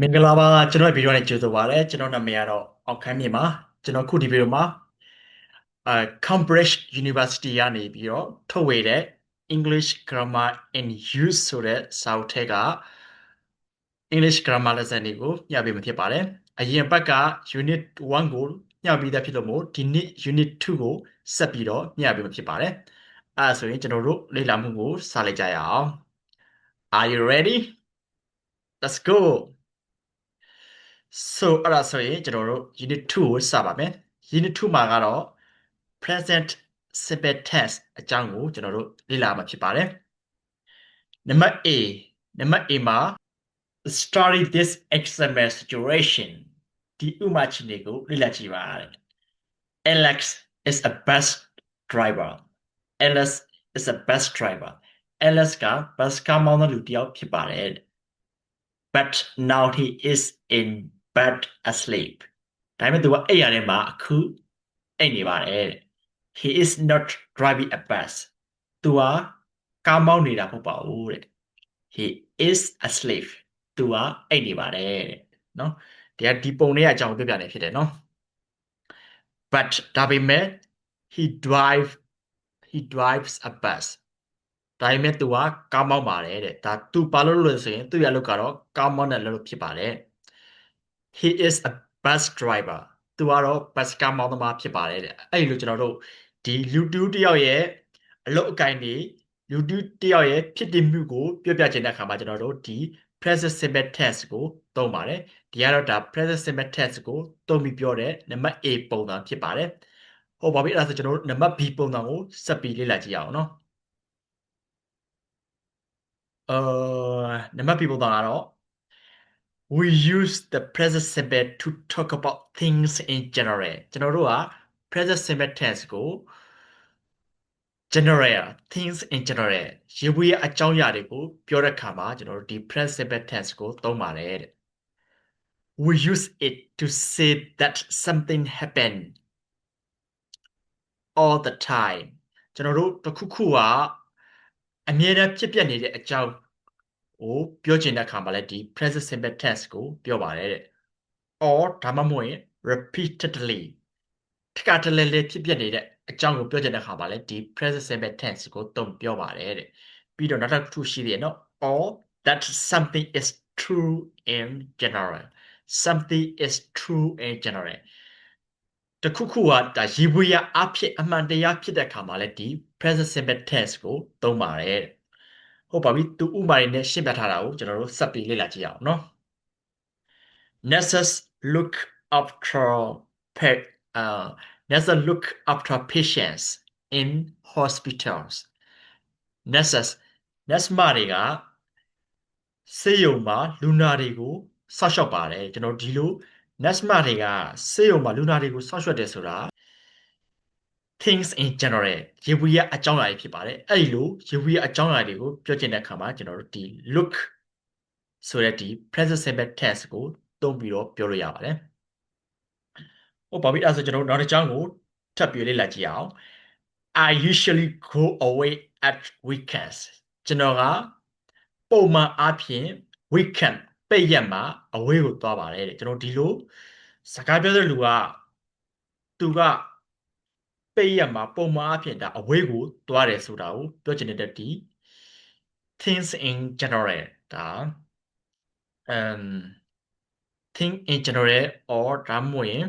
မင်္ဂလာပါကျွန်တော်ဗီဒီယိုနဲ့ကြိုဆိုပါရစေကျွန်တော်နာမည်ကတော့အောင်ခမ်းမြင့်ပါကျွန်တော်ခုဒီဗီဒီယိုမှာအဲ Cambridge University ကနေပြီးတော့ထုတ်ဝေတဲ့ English Grammar in Use ဆိုတဲ့စာအုပ်ထဲက English Grammar lesson တွေကိုညှပ်ပေးမှာဖြစ်ပါတယ်အရင်ဘက်က Unit 1ကိုညှပ်ပြီးသားဖြစ်လို့မို့ဒီနေ့ Unit 2ကိုဆက်ပြီးတော့ညှပ်ပေးမှာဖြစ်ပါတယ်အဲဒါဆိုရင်ကျွန်တော်တို့လေ့လာမှုကိုစလိုက်ကြရအောင် Are you ready? Let's go. So အဲ့ဒါဆိုရင်ကျွန်တော်တို့ unit 2ကိုစပါမယ် unit 2မှာကတော့ present simple tense အကြောင်းကိုကျွန်တော်တို့လေ့လာမှာဖြစ်ပါတယ်နံပါတ် A နံပါတ် A မှာ study this example situation ဒီဥမာချင်တွေကိုလေ့လာကြည့်ပါတဲ့ Alex is a bus driver Alex is a bus driver Alex က bus ကားမောင်းတဲ့လူတစ်ယောက်ဖြစ်ပါတယ် but now he is in bed asleep ဒါပေမဲ့သူကအိပ်ရတဲ့မှာအခုအိပ်နေပါတယ်တဲ့ he is not driving a bus သူကကားမောင်းနေတာမဟုတ်ပါဘူးတဲ့ he is asleep သူကအိပ်နေပါတယ်တဲ့နော်ဒီကဒီပုံလေးကအကြောင်းပြပြနေဖြစ်တယ်နော် but ဒါပေမဲ့ he drive he drives a bus ဒါပေမဲ့သူကကားမောင်းပါတယ်တဲ့ဒါသူဘာလို့လို့လဲဆိုရင်သူ့ရဲ့အလုပ်ကတော့ကားမောင်းတဲ့လုပ်ဖြစ်ပါတယ် he is a bus driver သူကတော့ bus ကားမောင်းသမားဖြစ်ပါတယ်တဲ့အဲ့လိုကျွန်တော်တို့ဒီလူတူးတယောက်ရဲ့အလုပ်အကိုင်တွေလူတူးတယောက်ရဲ့ဖြစ်တည်မှုကိုပြောပြချင်တဲ့အခါမှာကျွန်တော်တို့ဒီ present simple tense ကိုသုံးပါတယ်ဒီကတော့ဒါ present simple tense ကိုသုံးပြီးပြောတဲ့နံပါတ် A ပုံစံဖြစ်ပါတယ်ဟုတ်ပါပြီအဲ့ဒါဆိုကျွန်တော်တို့နံပါတ် B ပုံစံကိုဆက်ပြီးလေ့လာကြည့်အောင်နော်အာနံပါတ် B ပုံစံကတော့ we use the present simple to talk about things in general ကျွန်တော်တို့က present simple tense ကို general things in general ရေဘူးရဲ့အကြောင်းအရာတွေကိုပြောတဲ့အခါမှာကျွန်တော်တို့ဒီ present simple tense ကိုသုံးပါတယ်တဲ့ we use it to say that something happen all the time ကျွန်တော်တို့တစ်ခုခုကအမြဲတမ်းဖြစ်ပျက်နေတဲ့အကြောင်း ကိုပြောချင်တဲ့အခါမှာလည်းဒီ present simple tense ကိုပြောပါတယ်တဲ့ or ဒါမှမဟုတ်ရင် repeatedly တခါတလေလေဖြစ်ပျက်နေတဲ့အကြောင်းကိုပြောချင်တဲ့အခါမှာလည်းဒီ present simple tense ကိုသုံးပြောပါတယ်တဲ့ပြီးတော့နောက်တစ်ခုရှိသေးတယ်နော် or that something is true in general something is true in general တခုခုကဒါရေပွေရအဖြစ်အမှန်တရားဖြစ်တဲ့အခါမှာလည်းဒီ present simple tense ကိုသုံးပါတယ်တဲ့ ဟုတ်ပါပြီသူဥမာတွေနဲ့ရှင်းပြထားတာကိုကျွန်တော်တို့ဆက်ပြီးလေ့လာကြည့်အောင်နော် nurses look after pet uh nurses look after patients in hospitals nurses nurse မတွေကဆေးရုံမှာလူနာတွေကိုစောင့်ရှောက်ပါတယ်ကျွန်တော်ဒီလို nurse မတွေကဆေးရုံမှာလူနာတွေကိုစောင့်ရှောက်တယ်ဆိုတာ things in general ရေဘူးရအကြောင်းအရာတွေဖြစ်ပါတယ်အဲ့ဒီလိုရေဘူးရအကြောင်းအရာတွေကိုပြောချင်တဲ့အခါမှာကျွန်တော်တို့ဒီ look ဆိုတဲ့ဒီ present simple tense ကိုသုံးပြီးတော့ပြောလို့ရပါတယ်ဟုတ်ပါပြီအဲ့ဒါဆိုကျွန်တော်တို့နောက်တစ်ကြောင်းကိုထပ်ပြီးလေ့လာကြည့်အောင် I usually go away at weekends ကျွန်တော်ကပုံမှန်အားဖြင့် weekend ပိတ်ရက်မှာအဝေးကိုသွားပါတယ်တဲ့ကျွန်တော်ဒီလိုစကားပြောတဲ့လူကသူက ပိတ်ရက်မှာပုံမှန်အဖြစ်ဒါအဝေးကိုသွားတယ်ဆိုတာကိုပြောချင်တဲ့ဒီ things in general ဒါ um think in general or ဒါမှမဟုတ်ရင်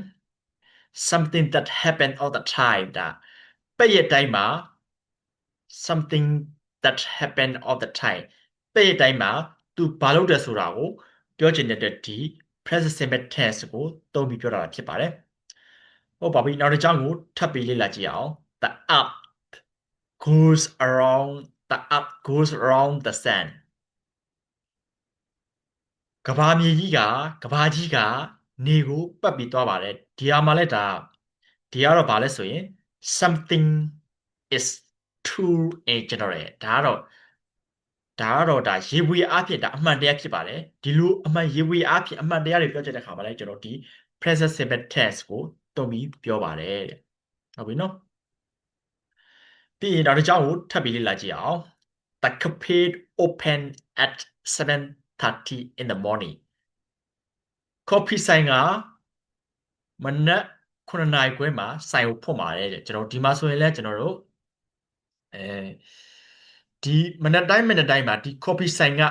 something that happen all the time ဒါပိတ်ရက်တိုင်းမှာ something that happen all the time ပိတ်ရက်တိုင်းမှာသူဘာလုပ်တယ်ဆိုတာကိုပြောချင်တဲ့ဒီ present simple tense ကိုသုံးပြီးပြောတာဖြစ်ပါတယ် ဟုတ်ပါပြီနောက်တစ်ကြောင်းကိုထပ်ပြီးလေ့လာကြည့်အောင် the up goes around the up goes around the sun ကဘာမြေကြီးကကဘာကြီးကနေကိုပတ်ပြီးသွားပါတယ်ဒီဟာမှာလည်းဒါဒီကတော့ဘာလဲဆိုရင် something is true in general ဒါကတော့ဒါကတော့ဒါရေပွေအားဖြင့်ဒါအမှန်တရားဖြစ်ပါတယ်ဒီလိုအမှန်ရေပွေအားဖြင့်အမှန်တရားတွေပြောချင်တဲ့ခါမှာလည်းကျွန်တော်ဒီ present simple tense ကို တုံးပြီးပြောပါတယ်တဲ့ဟုတ်ပြီနော်ပြီးရင်နောက်တစ်ကြောင်းကိုထပ်ပြီးလေ့လာကြည့်အောင် the cafe open at 7:30 in the morning coffee ဆိုင်ကမနက်9နာရီခွဲမှာဆိုင်ကိုဖွင့်ပါတယ်တဲ့ကျွန်တော်ဒီမှာဆိုရင်လည်းကျွန်တော်တို့အဲဒီမနက်တိုင်းမနက်တိုင်းမှာဒီ coffee ဆိုင်က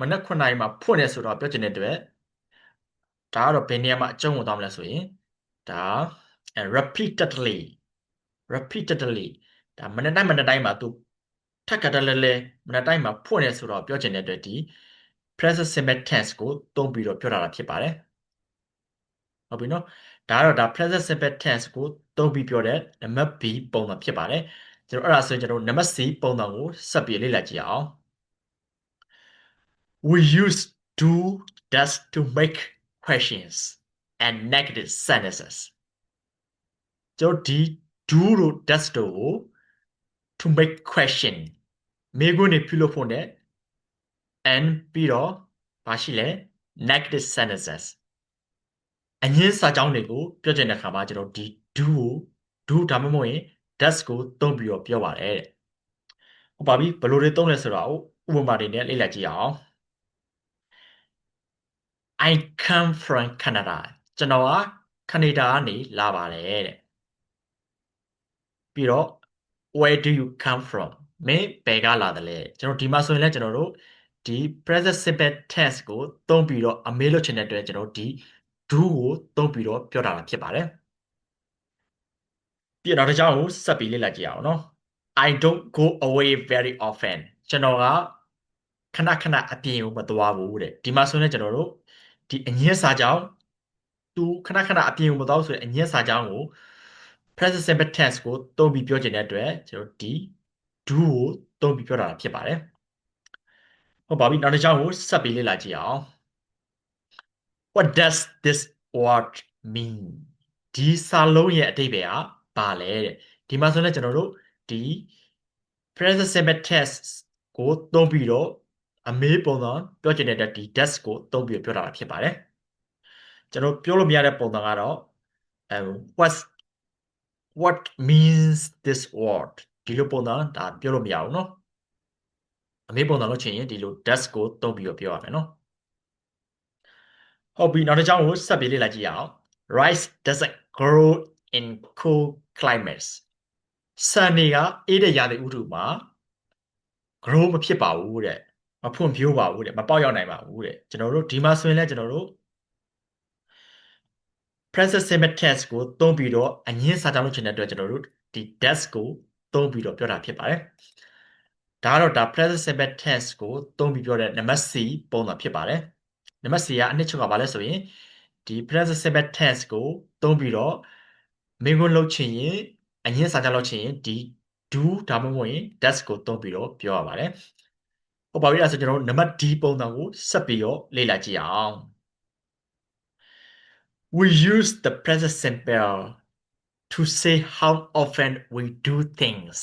မနက်9နာရီမှာဖွင့်တယ်ဆိုတော့ပြောချင်တဲ့အတွက်ဒါကတော့ဘယ်နေရာမှာအကျုံးဝင်သွားမလဲဆိုရင် ဒါ repeatedly repeatedly ဒါမနက်တိုင်းမနက်တိုင်းမှာသူထပ်ကတလဲလဲမနက်တိုင်းမှာဖွင့်နေဆိုတော့ပြောချင်တဲ့အတွက်ဒီ present simple tense ကိုသုံးပြီးတော့ပြောတာဖြစ်ပါတယ်ဟုတ်ပြီနော်ဒါကတော့ဒါ present simple tense ကိုသုံးပြီးပြောတဲ့နံပါတ် B ပုံစံဖြစ်ပါတယ်ကျွန်တော်အဲ့ဒါဆိုရင်ကျွန်တော်နံပါတ် C ပုံစံကိုဆက်ပြီးလေ့လာကြည့်အောင် we use do does to make questions and negative sentences ကျွန်တော်ဒီ do တို့ does တို့ကို to make question မေးခွန်းတွေပြုလုပ်ဖို့ ਨੇ and ပြီးတော့ဘာရှိလဲ negative sentences အငင်းစာကြောင်းတွေကိုပြောချင်တဲ့အခါမှာကျွန်တော်ဒီ do ကို do ဒါမှမဟုတ်ရင် does ကိုသုံးပြီးတော့ပြောပါတယ်တဲ့ဟုတ်ပါပြီဘယ်လိုတွေသုံးလဲဆိုတော့ဥပမာတွေနဲ့လေ့လာကြည့်အောင် I come from Canada ကျွန်တော်ကကနေဒါကနေလာပါတယ်တဲ့ပြီးတော့ where do you come from မင်းဘယ်ကလာတယ်လဲကျွန်တော်ဒီမှာဆိုရင်လည်းကျွန်တော်တို့ဒီ present simple tense ကိုသုံးပြီးတော့အမေးလုပ်ချင်တဲ့အတွက်ကျွန်တော်ဒီ do ကိုသုံးပြီးတော့ပြောတာဖြစ်ပါတယ်ပြီးတော့တစ်ကြောင်းကိုဆက်ပြီးလေ့လာကြည့်အောင်နော် I don't go away very often ကျွန်တော်ကခဏခဏအပြင်ကိုမသွားဘူးတဲ့ဒီမှာဆိုရင်ကျွန်တော်တို့ဒီအငင်းစာကြောင်း သူခဏခဏအပြင်ကိုမသွားဘူးဆိုရင်အငင်းစာကြောင်းကို present simple tense ကိုသုံးပြီးပြောချင်တဲ့အတွက်ကျွန်တော်ဒီ do ကိုသုံးပြီးပြောတာဖြစ်ပါတယ်ဟုတ်ပါပြီနောက်တစ်ကြောင်းကိုဆက်ပြီးလေ့လာကြည့်အောင် what does this word mean ဒီစာလုံးရဲ့အဓိပ္ပာယ်ကဘာလဲတဲ့ဒီမှာဆိုရင်ကျွန်တော်တို့ဒီ present simple tense ကိုသုံးပြီးတော့အမေးပုံစံပြောချင်တဲ့ဒီ does ကိုသုံးပြီးပြောတာဖြစ်ပါတယ် ကျွန်တော်ပြောလို့မရတဲ့ပုံစံကတော့အဲ what what means this word ဒီလိုပုံစံဒါပြောလို့မရဘူးเนาะအမေးပုံစံလို့ချင်ရင်ဒီလို does ကိုသုံးပြီးတော့ပြောရမယ်เนาะဟုတ်ပြီနောက်တစ်ကြောင်းကိုဆက်ပြီးလေ့လာကြည့်ရအောင် rice doesn't grow in cool climates ဆန်နေကအေးတဲ့ရာသီဥတုမှာ grow မဖြစ်ပါဘူးတဲ့မဖွံ့ဖြိုးပါဘူးတဲ့မပေါက်ရောက်နိုင်ပါဘူးတဲ့ကျွန်တော်တို့ဒီမှာဆိုရင်လည်းကျွန်တော်တို့ present simple tense ကိုသုံးပြီးတော့အငင်းစာကြောင်းလုပ်ချင်တဲ့အတွက်ကျွန်တော်တို့ဒီ does ကိုသုံးပြီးတော့ပြောတာဖြစ်ပါတယ်ဒါကတော့ဒါ present simple tense ကိုသုံးပြီးပြောတဲ့နံပါတ် C ပုံစံဖြစ်ပါတယ်နံပါတ် C ကအနှစ်ချုပ်ကဘာလဲဆိုရင်ဒီ present simple tense ကိုသုံးပြီးတော့မင်းကိုလုပ်ချင်ရင်အငင်းစာကြောင်းလုပ်ချင်ရင်ဒီ do ဒါမှမဟုတ်ရင် does ကိုသုံးပြီးတော့ပြောရပါတယ်ဟုတ်ပါပြီအဲ့ဒါဆိုကျွန်တော်တို့နံပါတ် D ပုံစံကိုဆက်ပြီးတော့လေ့လာကြည့်အောင် we use the present simple to say how often we do things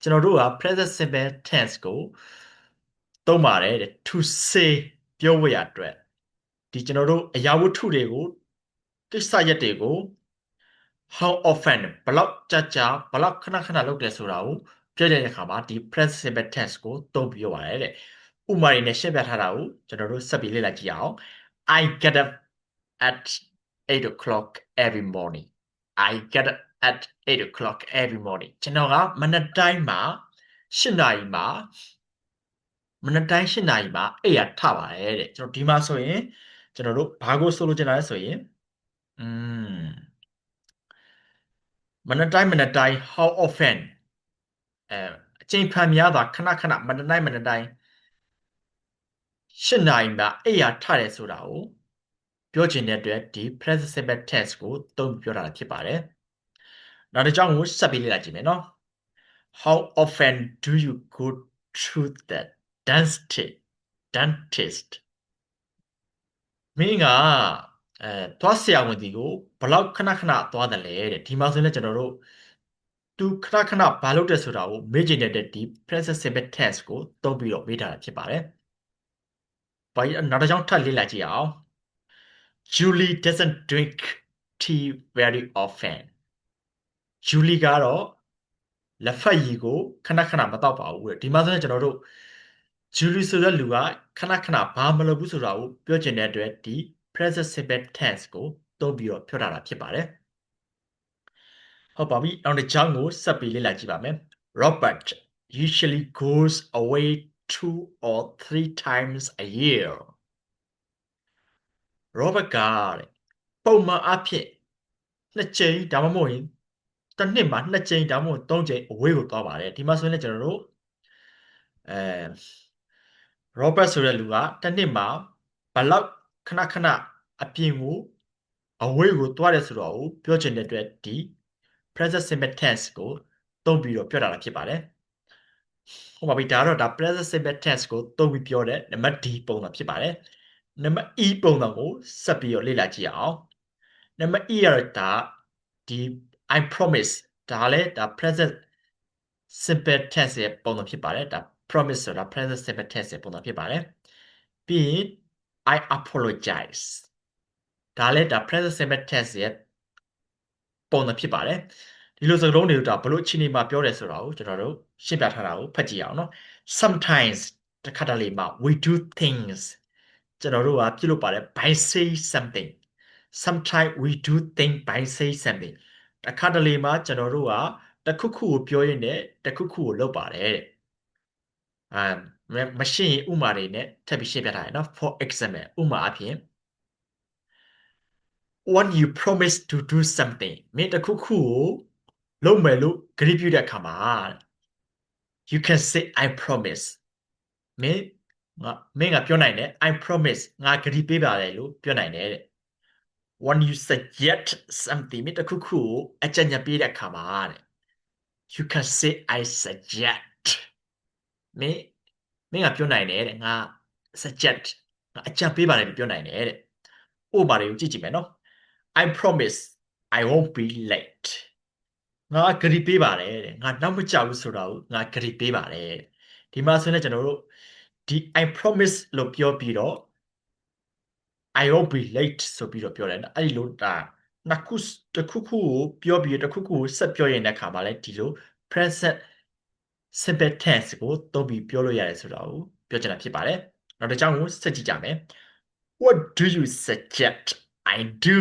ကျွန်တော်တို့က present simple tense ကိုသုံးပါတယ်တဲ့ to say ပြောဝရအတွက်ဒီကျွန်တော်တို့အရာဝတ္ထုတွေကိုကိစ္စရက်တွေကို how often ဘလောက်ကြာကြာဘလောက်ခဏခဏလုပ်တယ်ဆိုတာကိုပြောတဲ့အခါမှာဒီ present simple tense ကိုသုံးပြီးရပါတယ်တဲ့ဥမာတွေနဲ့ရှင်းပြထားတာကိုကျွန်တော်တို့ဆက်ပြီးလေ့လာကြည့်အောင် I get up at 8 o'clock every morning I get up at 8 o'clock every morning ကျွန်တော်ကမနက်တိုင်းမှာ8နာရီမှာမနက်တိုင်း8နာရီမှာအိပ်ရထပါတယ်တဲ့ကျွန်တော်ဒီမှာဆိုရင်ကျွန်တော်တို့ဘာကိုဆိုလိုချင်တာလဲဆိုရင်อืมမနက်တိုင်းမနက်တိုင်း how often အဲအချိန်ဖန်များစွာခဏခဏမနက်တိုင်းမနက်တိုင်း8နာရီမှာအိပ်ရထတယ်ဆိုတာကို ပြောချင်တဲ့အတွက်ဒီ present simple tense ကိုသုံးပြောတာဖြစ်ပါတယ်နောက်တစ်ကြောင်းကိုဆက်ပြီးလေ့လာကြည့်မယ်နော် how often do you go to the dentist dentist မင်းကအဲသွားဆရာဝန်ဒီကိုဘလောက်ခဏခဏသွားတယ်လဲတဲ့ဒီမှာဆိုရင်လည်းကျွန်တော်တို့သူခဏခဏဘာလုပ်တယ်ဆိုတာကိုမေ့ကျင်တဲ့ဒီ present simple tense ကိုသုံးပြီးတော့မေးထားတာဖြစ်ပါတယ်။ဘာနောက်တစ်ကြောင်းထပ်လေ့လာကြည့်အောင် Julie doesn't drink tea very often Julie ကတော့လက်ဖက်ရည်ကိုခဏခဏမတောက်ပါဘူးတဲ့ဒီမှာဆိုရင်ကျွန်တော်တို့ Julie ဆိုတဲ့လူကခဏခဏဘာမလုပ်ဘူးဆိုတာကိုပြောချင်တဲ့အတွက်ဒီ present simple tense ကိုသုံးပြီးတော့ပြောထားတာဖြစ်ပါတယ်ဟုတ်ပါပြီနောက်တစ်ချောင်းကိုဆက်ပြီးလေ့လာကြည့်ပါမယ် Robert usually goes away two or three times a year Robert ကတဲ့ပုံမှန်အဖြစ်နှစ်ကြိမ်ဒါမှမဟုတ်ရင်တစ်နှစ်မှာနှစ်ကြိမ်ဒါမှမဟုတ်သုံးကြိမ်အဝေးကိုသွားပါတယ်ဒီမှာဆိုရင်လည်းကျွန်တော်တို့အဲ Robert ဆိုတဲ့လူကတစ်နှစ်မှာဘလောက်ခဏခဏအပြင်ကိုအဝေးကိုသွားတယ်ဆိုတော့ပြောချင်တဲ့အတွက်ဒီ present simple tense ကိုသုံးပြီးတော့ပြောတာဖြစ်ပါတယ်ဟုတ်ပါပြီဒါတော့ဒါ present simple tense ကိုသုံးပြီးပြောတဲ့နံပါတ် D ပုံစံဖြစ်ပါတယ် နံပါတ် E ပုံစံကိုဆက်ပြီးတော့လေ့လာကြည့်အောင်နံပါတ် E ကတော့ဒါဒီ I promise ဒါလည်းဒါ present simple tense ရဲ့ပုံစံဖြစ်ပါတယ်ဒါ promise ဆိုတာ present simple tense ရဲ့ပုံစံဖြစ်ပါတယ်ပြီးရင် I apologize ဒါလည်းဒါ present simple tense ရဲ့ပုံစံဖြစ်ပါတယ်ဒီလိုစကားလုံးတွေကိုဒါဘလို့အခြေအနေမှာပြောတယ်ဆိုတာကိုကျွန်တော်တို့ရှင်းပြထားတာကိုဖတ်ကြည့်အောင်နော် sometimes တခါတလေမှာ we do things ကျွန်တော်တို့ကပြုလုပ်ပါတယ် by say something sometimes we do think by say something တခါတလေမှာကျွန်တော်တို့ကတခုခုကိုပြောရင်းနဲ့တခုခုကိုလုပ်ပါတယ်တဲ့အာမရှိရင်ဥမာတွေနဲ့ထပ်ပြီးရှင်းပြထားရနော် for example ဥမာအဖြစ် when you promise to do something မင်းတခုခုကိုလုပ်မယ်လို့ဂရုပြုတဲ့အခါမှာ you can say i promise မင်း ငါမင်းကပြောနိုင်တယ် i promise ငါဂရုပေးပါတယ်လို့ပြောနိုင်တယ်တဲ့ when you suggest something မင်းတခုခုကိုအကြံဉာဏ်ပေးတဲ့အခါမှာတဲ့ you can say i suggest မင်းမင်းကပြောနိုင်တယ်တဲ့ငါ suggest ငါအကြံပေးပါတယ်လို့ပြောနိုင်တယ်တဲ့ဥပမာတွေကိုကြည့်ကြည့်မယ်နော် I promise I won't be late ငါဂရီပေးပါတယ်တဲ့ငါနောက်မကြောက်ဘူးဆိုတာကိုငါဂရီပေးပါတယ်ဒီမှာဆိုရင်ကျွန်တော်တို့ ဒီ I promise လို့ပြောပြီးတော့ I won't be late ဆိုပြီးတော့ပြောတယ်နော်အဲ့ဒီလိုဒါနှစ်ခုတစ်ခုခုကိုပြောပြီးတစ်ခုခုကိုဆက်ပြောရင်တဲ့အခါမှာလည်းဒီလို present simple tense ကိုသုံးပြီးပြောလို့ရတယ်ဆိုတာကိုပြောချင်တာဖြစ်ပါတယ်နောက်တစ်ကြောင်းကိုဆက်ကြည့်ကြမယ် What do you suggest I do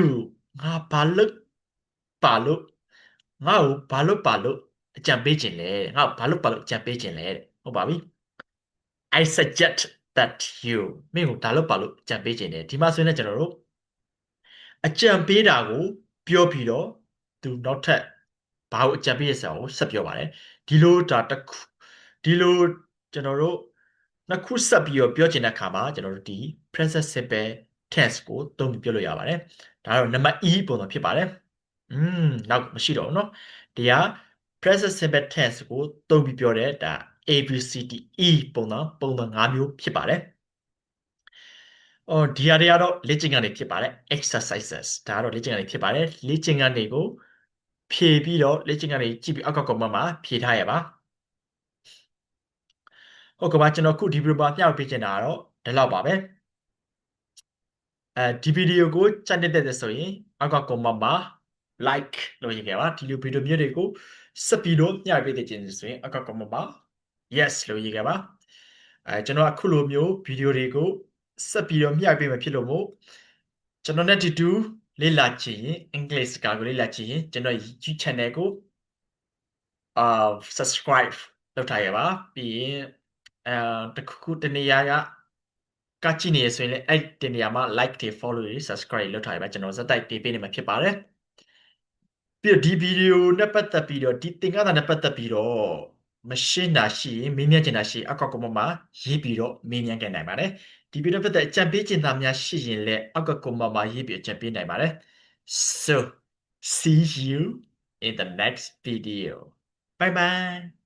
ငါဘာလို့ပါလို့ငါ့ကိုဘာလို့ပါလို့အကြံပေးခြင်းလဲငါ့ကိုဘာလို့ပါလို့အကြံပေးခြင်းလဲဟုတ်ပါပြီ I suggest that you မင်းကိုဒါလို့ပါလို့အကြံပေးခြင်းလဲဒီမှာဆိုရင်လည်းကျွန်တော်တို့အကြံပေးတာကိုပြောပြီးတော့သူနောက်ထပ်ဘာကိုအကြံပေးရစရာကိုဆက်ပြောပါတယ်ဒီလိုဒါတစ်ခုဒီလိုကျွန်တော်တို့နှစ်ခုဆက်ပြီးတော့ပြောချင်တဲ့အခါမှာကျွန်တော်တို့ဒီ present simple tense ကိုသုံးပြီးပြောလို့ရပါတယ်ဒါတော့နံပါတ် E ပုံစံဖြစ်ပါတယ်อืมနောက်မရှိတော့ဘူးเนาะဒီက present simple tense ကိုသုံးပြီးပြောတဲ့ဒါ A B C D E ပုံစံပုံစံ၅မျိုးဖြစ်ပါတယ်အော်ဒီဟာတွေကတော့လေ့ကျင့်ခန်းတွေဖြစ်ပါတယ် exercises ဒါကတော့လေ့ကျင့်ခန်းတွေဖြစ်ပါတယ်လေ့ကျင့်ခန်းတွေကိုဖြည့်ပြီးတော့လေ့ကျင့်ခန်းတွေကြည့်ပြီးအောက်ကကွန်မန့်မှာဖြည့်ထားရပါဟုတ်ကဲ့ပါကျွန်တော်ခုဒီဗီဒီယိုမှာမျှဝေပေးချင်တာကတော့ဒီလောက်ပါပဲအဲဒီဗီဒီယိုကိုကြိုက်တဲ့ဆိုရင်အောက်ကကွန်မန့်မှာ like လို့ရေးခဲ့ပါဒီလိုဗီဒီယိုမျိုးတွေကိုစပီတော့ညပေးတဲ့ခြင်းဆိုရင်အကကမပါ yes လို့ရေးခဲ့ပါအဲကျွန်တော်အခုလိုမျိုးဗီဒီယိုတွေကိုစပီတော့မျှပေးမှဖြစ်လို့မို့ကျွန်တော်နဲ့တူတူလေ့လာချင်ရင်အင်္ဂလိပ်စကားကိုလေ့လာချင်ရင်ကျွန်တော် YouTube channel ကိုအာ subscribe လုပ်ထားရပါပြီးရင်အဲတခုခုတနေရာကကကြည့်နေရဆိုရင်လည်းအဲ့ဒီနေရာမှာ like တွေ follow တွေ subscribe လုပ်ထားရပါကျွန်တော်ဇက်တိုက်တင်ပေးနေမှာဖြစ်ပါတယ်ပြီးတော့ဒီဗီဒီယိုနဲ့ပတ်သက်ပြီးတော့ဒီသင်္ကန်းစာနဲ့ပတ်သက်ပြီးတော့ မရှင်းတာရှိရင်မေးမြန်းချင်တာရှိအကောက်ကမမှာရေးပြီးတော့မေးမြန်းကြနိုင်ပါတယ်ဒီဗီဒီယိုပတ်သက်အကြံပေးချင်တာများရှိရင်လည်းအကောက်ကမမှာရေးပြီးအကြံပေးနိုင်ပါတယ် so see you in the next video bye bye